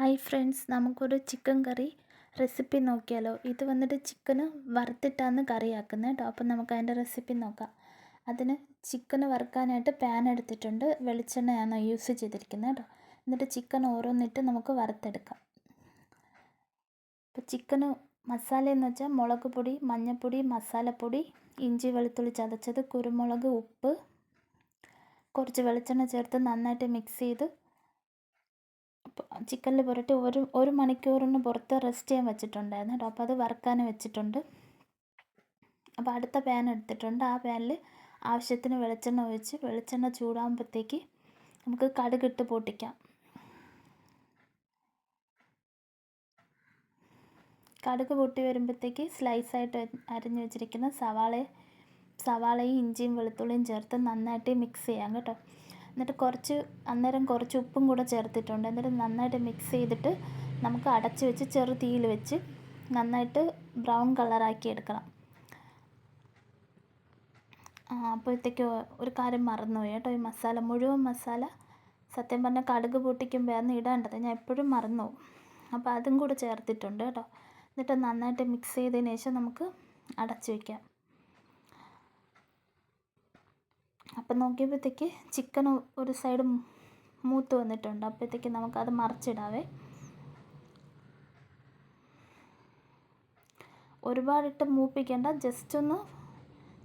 Hi friends നമുക്കൊരു chicken curry recipe നോക്കിയാലോ? ഇത് വന്നിട്ട് ചിക്കന് വറുത്തിട്ടാണ് കറിയാക്കുന്നത് കേട്ടോ. അപ്പം നമുക്ക് അതിന്റെ റെസിപ്പി നോക്കാം. അതിന് ചിക്കന് വറുക്കാനായിട്ട് പാൻ എടുത്തിട്ടുണ്ട്. വെളിച്ചെണ്ണയാണ് യൂസ് ചെയ്തിരിക്കുന്നത് കേട്ടോ. എന്നിട്ട് ചിക്കൻ ഓരോന്നിട്ട് നമുക്ക് വറുത്തെടുക്കാം. അപ്പോൾ ചിക്കന് മസാല എന്ന് വെച്ചാൽ മുളക് പൊടി മഞ്ഞൾപ്പൊടി മസാലപ്പൊടി ഇഞ്ചി വെളുത്തുള്ളി ചതച്ചത് കുരുമുളക് ഉപ്പ് കുറച്ച് വെളിച്ചെണ്ണ ചേർത്ത് നന്നായിട്ട് മിക്സ് ചെയ്ത് ചിക്കനിൽ പുരട്ടി ഒരു ഒരു മണിക്കൂറിന് പുറത്ത് റെസ്റ്റ് ചെയ്യാൻ വെച്ചിട്ടുണ്ടായിരുന്നു കേട്ടോ. അപ്പോൾ അത് വറുക്കാൻ വെച്ചിട്ടുണ്ട്. അപ്പോൾ അടുത്ത പാൻ എടുത്തിട്ടുണ്ട്. ആ പാനിൽ ആവശ്യത്തിന് വെളിച്ചെണ്ണ ഒഴിച്ച് വെളിച്ചെണ്ണ ചൂടാകുമ്പോഴത്തേക്ക് നമുക്ക് കടുകിട്ട് പൊട്ടിക്കാം. കടുക് പൊട്ടി വരുമ്പോഴത്തേക്ക് സ്ലൈസായിട്ട് അരിഞ്ഞു വെച്ചിരിക്കുന്ന സവാള സവാളയും ഇഞ്ചിയും വെളുത്തുള്ളിയും ചേർത്ത് നന്നായിട്ട് മിക്സ് ചെയ്യാം കേട്ടോ. എന്നിട്ട് കുറച്ച് അന്നേരം കുറച്ച് ഉപ്പും കൂടെ ചേർത്തിട്ടുണ്ട്. എന്നിട്ട് നന്നായിട്ട് മിക്സ് ചെയ്തിട്ട് നമുക്ക് അടച്ച് വെച്ച് ചെറു തീയിൽ വെച്ച് നന്നായിട്ട് ബ്രൗൺ കളറാക്കി എടുക്കണം. അപ്പോഴത്തേക്ക് ഒരു കാര്യം മറന്നുപോയി കേട്ടോ ഈ മസാല. മുഴുവൻ മസാല സത്യം പറഞ്ഞാൽ കടുക് പൊട്ടിക്കുമ്പോഴാണ് ഇടേണ്ടത്. ഞാൻ എപ്പോഴും മറന്നു അപ്പോൾ അതും കൂടെ ചേർത്തിട്ടുണ്ട് കേട്ടോ. എന്നിട്ട് നന്നായിട്ട് മിക്സ് ചെയ്തതിന് ശേഷം നമുക്ക് അടച്ച് വയ്ക്കാം അപ്പം നോക്കിയപ്പോഴത്തേക്ക് ചിക്കൻ ഒരു സൈഡ് മൂത്ത് വന്നിട്ടുണ്ട്. അപ്പോഴത്തേക്ക് നമുക്കത് മറിച്ചിടാവേ. ഒരുപാടിട്ട് മൂപ്പിക്കേണ്ട. ജസ്റ്റ് ഒന്ന്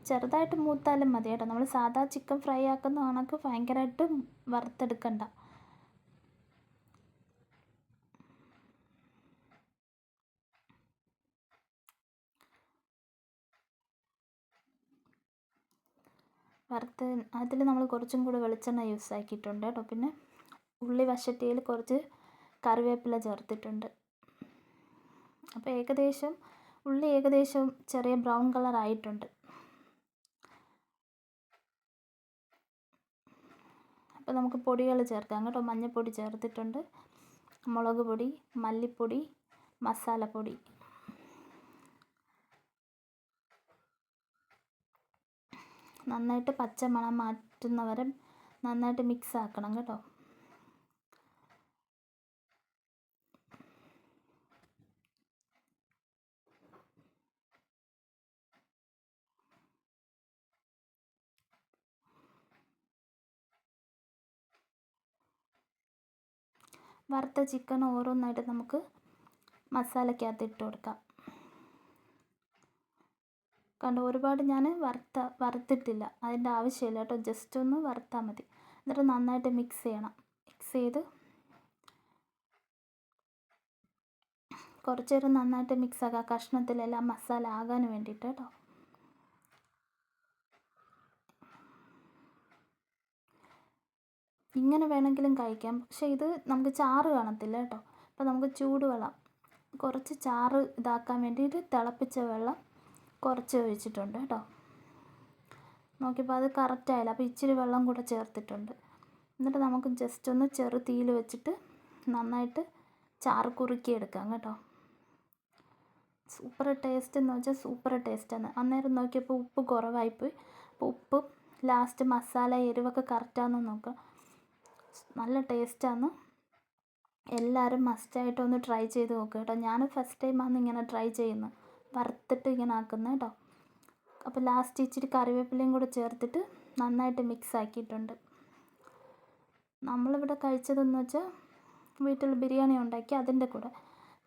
ചെറുതായിട്ട് മൂത്താലും മതി കേട്ടോ. നമ്മൾ സാധാ ചിക്കൻ ഫ്രൈ ആക്കുന്ന കണക്ക് ഭയങ്കരമായിട്ട് വറുത്തെടുക്കണ്ട. വറുത്ത് അതിൽ നമ്മൾ കുറച്ചും കൂടി വെളിച്ചെണ്ണ യൂസ് ആക്കിയിട്ടുണ്ട് കേട്ടോ. പിന്നെ ഉള്ളി വശട്ടിയിൽ കുറച്ച് കറിവേപ്പില ചേർത്തിട്ടുണ്ട്. അപ്പോൾ ഏകദേശം ഉള്ളി ഏകദേശം ചെറിയ ബ്രൗൺ കളർ ആയിട്ടുണ്ട്. അപ്പോൾ നമുക്ക് പൊടികൾ ചേർക്കാം കേട്ടോ. മഞ്ഞൾപ്പൊടി ചേർത്തിട്ടുണ്ട്. മുളക് പൊടി മല്ലിപ്പൊടി മസാലപ്പൊടി. നന്നായിട്ട് പച്ച മണം മാറ്റുന്നവരെ നന്നായിട്ട് മിക്സ് ആക്കണം കേട്ടോ. വറുത്ത ചിക്കൻ ഓരോന്നായിട്ട് നമുക്ക് മസാലയ്ക്കകത്ത് ഇട്ട് കൊടുക്കാം. കണ്ടോ ഒരുപാട് ഞാൻ വറുത്ത വറുത്തിട്ടില്ല. അതിന്റെ ആവശ്യമില്ല കേട്ടോ. ജസ്റ്റ് ഒന്ന് വറുത്താൽ മതി. എന്നിട്ട് നന്നായിട്ട് മിക്സ് ചെയ്യണം. മിക്സ് ചെയ്ത് കുറച്ച് നേരം നന്നായിട്ട് മിക്സ് ആക്കുക കഷ്ണത്തിലെല്ലാം മസാല ആകാൻ വേണ്ടിയിട്ട് കേട്ടോ. ഇങ്ങനെ വേണമെങ്കിലും കഴിക്കാം. പക്ഷേ ഇത് നമുക്ക് ചാറ് കാണത്തില്ല കേട്ടോ. അപ്പോൾ നമുക്ക് ചൂടുവെള്ളം കുറച്ച് ചാറ് ഇതാക്കാൻ വേണ്ടിയിട്ട് തിളപ്പിച്ച വെള്ളം കുറച്ച് ഒഴിച്ചിട്ടുണ്ട് കേട്ടോ. നോക്കിയപ്പോൾ അത് കറക്റ്റ് ആയില്ല. അപ്പോൾ ഇച്ചിരി വെള്ളം കൂടെ ചേർത്തിട്ടുണ്ട്. എന്നിട്ട് നമുക്ക് ജസ്റ്റ് ഒന്ന് ചെറു തീയിൽ വെച്ചിട്ട് നന്നായിട്ട് ചാറ് കുറുക്കിയെടുക്കാം കേട്ടോ. സൂപ്പർ ടേസ്റ്റ് എന്ന് വെച്ചാൽ സൂപ്പർ ടേസ്റ്റാണ് അന്നേരം നോക്കിയപ്പോൾ ഉപ്പ് കുറവായിപ്പോയി. അപ്പോൾ ഉപ്പ് ലാസ്റ്റ് മസാല എരിവൊക്കെ കറക്റ്റാണെന്ന് നോക്കാം. നല്ല ടേസ്റ്റാണ് എല്ലാവരും മസ്റ്റായിട്ടൊന്ന് ട്രൈ ചെയ്ത് നോക്കുക കേട്ടോ. ഞാൻ ഫസ്റ്റ് ടൈമാണ് ഇങ്ങനെ ട്രൈ ചെയ്യുന്നത്. വറുത്തിട്ട് ഇങ്ങനെ ആക്കുന്നത് കേട്ടോ. അപ്പോൾ ലാസ്റ്റ് ഇച്ചിരി കറിവേപ്പിലയും കൂടെ ചേർത്തിട്ട് നന്നായിട്ട് മിക്സ് ആക്കിയിട്ടുണ്ട്. നമ്മളിവിടെ കഴിച്ചതെന്ന് വെച്ചാൽ വീട്ടിൽ ബിരിയാണി ഉണ്ടാക്കി അതിന്റെ കൂടെ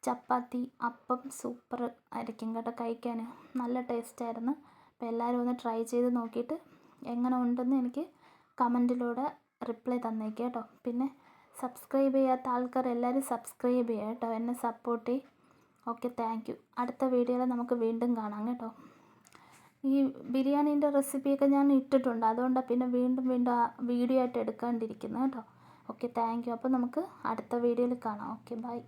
ചപ്പാത്തി അപ്പം സൂപ്പർ ആയിരിക്കും കേട്ടോ കഴിക്കാൻ. നല്ല ടേസ്റ്റായിരുന്നു അപ്പോൾ എല്ലാവരും ഒന്ന് ട്രൈ ചെയ്ത് നോക്കിയിട്ട് എങ്ങനെ ഉണ്ടെന്ന് എനിക്ക് കമന്റിലൂടെ റിപ്ലൈ തന്നേക്കുക കേട്ടോ. പിന്നെ സബ്സ്ക്രൈബ് ചെയ്യാത്ത ആൾക്കാർ എല്ലാവരും സബ്സ്ക്രൈബ് ചെയ്യുക കേട്ടോ. എന്നെ സപ്പോർട്ട് ചെയ്യും. ഓക്കെ താങ്ക് യു അടുത്ത വീഡിയോയിൽ നമുക്ക് വീണ്ടും കാണാം കേട്ടോ. ഈ ബിരിയാണീന്റെ റെസിപ്പിയൊക്കെ ഞാൻ ഇട്ടിട്ടുണ്ട്. അതുകൊണ്ടാണ് പിന്നെ വീണ്ടും വീണ്ടും ആ വീഡിയോ ആയിട്ട് എടുക്കാണ്ടിരിക്കുന്നത് കേട്ടോ. ഓക്കെ താങ്ക് യു അപ്പോൾ നമുക്ക് അടുത്ത വീഡിയോയിൽ കാണാം. Okay bye